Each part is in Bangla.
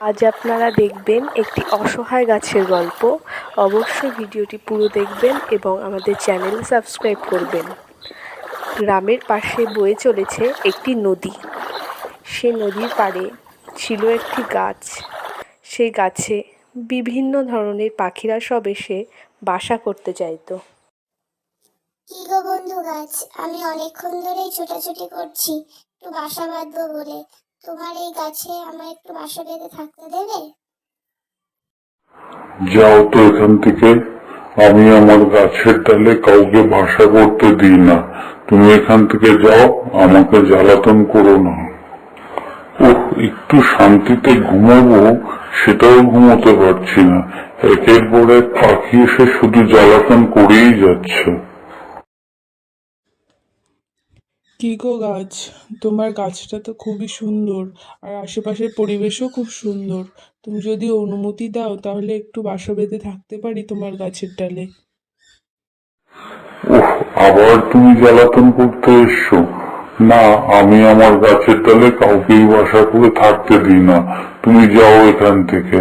আজ আপনারা দেখবেন একটি অসহায় গাছের গল্প। অবশ্যই ভিডিওটি পুরো দেখবেন এবং আমাদের চ্যানেল সাবস্ক্রাইব করবেন। গ্রামের পাশে বয়ে চলেছে একটি নদী। সে নদীর পাড়ে ছিল একটি গাছ। সেই গাছে বিভিন্ন ধরনের পাখিরা সব এসে বাসা করতে চাইতো। কি গো বন্ধু গাছ, আমি অনেকক্ষণ ধরেই ছোটাছুটি করছি। একটু বাসা বাঁধবো বলে। তোমার এই গাছে আমায় একটু বাসা বেঁধে থাকতে দেবে? যাও তো এখান থেকে। আমি আমার গাছের ডালে কাউকে ভাষা করতে দিই না। তুমি এখান থেকে যাও, আমাকে জ্বালাতন করো না। ওহ একটু শান্তিতে ঘুমাবো, সেটাও ঘুমোতে পারছি না। একের পর এক পাখি এসে শুধু জ্বালাতন করেই যাচ্ছে। কি গো গাছ? তোমার গাছটা তো খুবই সুন্দর আর আশেপাশের পরিবেশও খুব সুন্দর। তুমি যদি অনুমতি দাও, তাহলে একটু বাসা বেঁধে থাকতে পারি তোমার গাছের ডালে। আবার তুমি জ্বালাতন করতে এসছো? না, আমি আমার গাছের ডালে কাউকেই বাসা করে থাকতে দিই না। তুমি যাও এখান থেকে।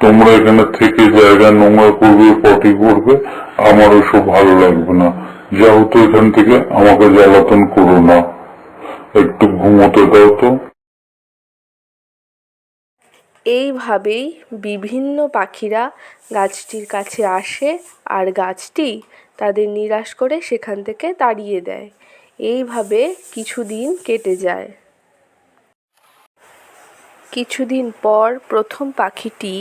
তোমরা এখানে থেকে জায়গা নোংরা করবে, পটি করবে আমার ওসব ভালো লাগবে না। যাও তো এখান থেকে, আমাকে জ্বালাতন করো না। একটু ঘুমোতে দাও তো। এইভাবেই বিভিন্ন পাখিরা গাছটির কাছে আসে আর গাছটি তাদের নিরাশ করে সেখান থেকে তাড়িয়ে দেয়। এইভাবে কিছুদিন কেটে যায়। কিছুদিন পর প্রথম পাখিটি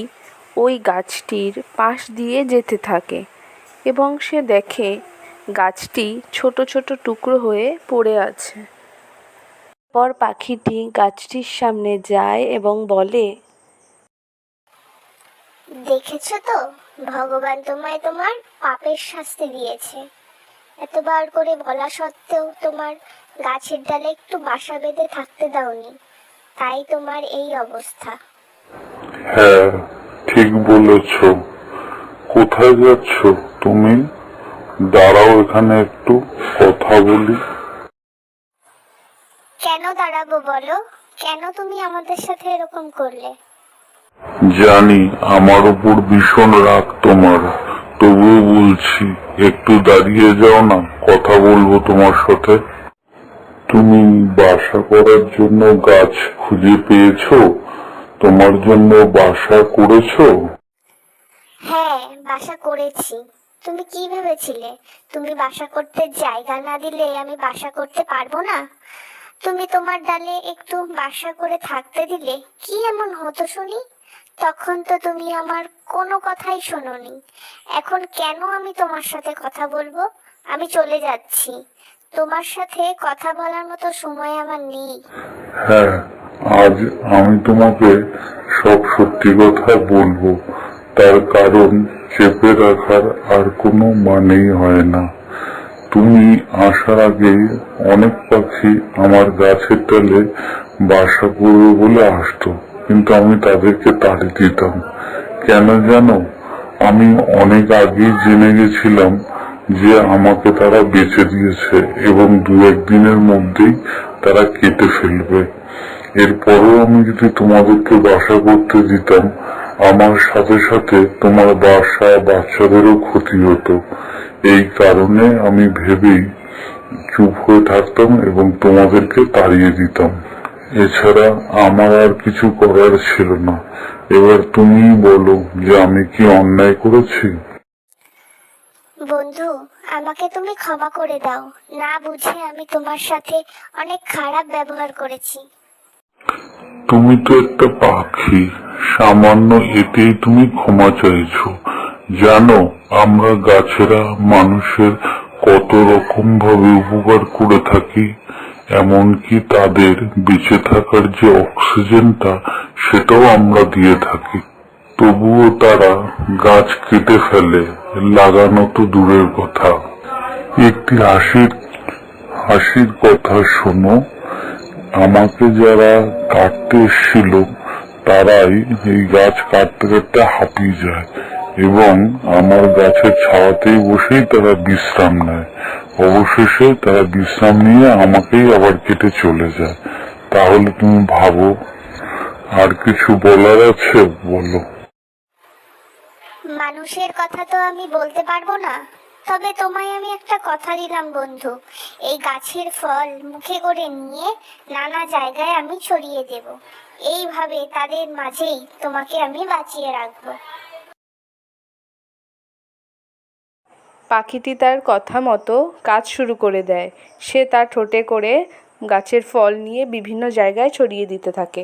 ওই গাছটির পাশ দিয়ে যেতে থাকে এবং সে দেখে গাছটি ছোট ছোট টুকরো হয়ে পড়ে আছে। পর পাখিটি গাছটির সামনে যায় এবং বলে দেখেছ তো? ভগবান তোমায় তোমার পাপের শাস্তি দিয়েছে। এতবার করে বলা সত্ত্বেও তোমার গাছের ডালে একটু বাসা বেঁধে থাকতে দাওনি। তাই তোমার এই অবস্থা। হ্যাঁ ঠিক বলেছ। কোথায় যাচ্ছ তুমি? দাঁড়াও এখানে একটু কথা বলি। কেন দাঁড়াবো বলো? কেন তুমি আমাদের সাথে এরকম করলে? জানি আমার উপর ভীষণ রাগ তোমার। তবুও বলছি একটু দাঁড়িয়ে যাও না কথা বলব তোমার সাথে। তুমি বাসা করার জন্য গাছ খুঁজে পেয়েছ? তোমার জন্য বাসা করেছ? হ্যাঁ বাসা করেছি। তুমি কি ভেবেছিলে? তুমি বাসা করতে জায়গা না দিলে আমি বাসা করতে পারব না? তুমি তোমার ডালে একটু বাসা করে থাকতে দিলে কি এমন হতো শুনি? তখন তো তুমি আমার কোনো কথাই শোনোনি। এখন কেন আমি তোমার সাথে কথা বলব? আমি চলে যাচ্ছি। তোমার সাথে কথা বলার মতো সময় আমার নেই। হ্যাঁ আজ আমি তোমাকে সব সত্যি কথা বলব। তার কারণ চেপে রাখার আর কোনো মানেই হয় না। তুমি আসার আগে অনেক পাখি আমার গাছের ডালে বাসা করবে বলে আসতো, কিন্তু আমি তাদেরকে তাড়ি দিতাম। কেন জানো? আমি অনেক আগেই জেনে গেছিলাম যে আমাকে তারা বেঁচে দিয়েছে এবং দু একদিনের মধ্যেই তারা কেটে ফেলবে। এরপরও আমি যদি তোমাদেরকে বাসা করতে দিতাম আমার সাথে সাথে তোমার বাসা বাচ্চাদেরও ক্ষতি হতো। এই কারণে আমি ভেবেই চুপ হয়ে থাকতাম এবং তোমাদেরকে তাড়িয়ে দিতাম। এছাড়া আমার আর কিছু করার ছিল না। এবার তুমি বলো যে আমি কি অন্যায় করেছি? বন্ধু, আমাকে তুমি ক্ষমা করে দাও। না বুঝে আমি তোমার সাথে অনেক খারাপ ব্যবহার করেছি। তুমি তো একটা পাখি। সামান্য এতেই তুমি ক্ষমা চাইছ। জানো, আমরা গাছেরা মানুষের কত রকম ভাবে উপকার করে থাকি, এমনকি তাদের বেঁচে থাকার যে অক্সিজেনটা, সেটাও আমরা দিয়ে থাকি। তবুও তারা গাছ কেটে ফেলে, লাগানো তো দূরের কথা। একটি হাসির হাসির কথা শোনো আমাকে যারা কাটতে এসেছিল, তারাই এই গাছ কাটতে কাটতে হাঁপিয়ে যায় এবং আমার গাছের ছাওয়াতেই বসেই তারা বিশ্রাম নেয়। অবশেষে তারা বিশ্রাম নিয়ে আমাকেই আবার কেটে চলে যায়। তাহলে তুমি ভাবো, আর কিছু বলার আছে? বলো। মানুষের কথা তো আমি বলতে পারব না। তবে তোমায় আমি একটা কথা দিলাম, বন্ধু। এই গাছের ফল মুখে করে নিয়ে নানা জায়গায় আমি ছড়িয়ে দেব। এইভাবে তাদের মাঝেই তোমাকে আমি বাঁচিয়ে রাখব। পাখিটি তার কথা মতো কাজ শুরু করে দেয়। সে তার ঠোঁটে করে গাছের ফল নিয়ে বিভিন্ন জায়গায় ছড়িয়ে দিতে থাকে।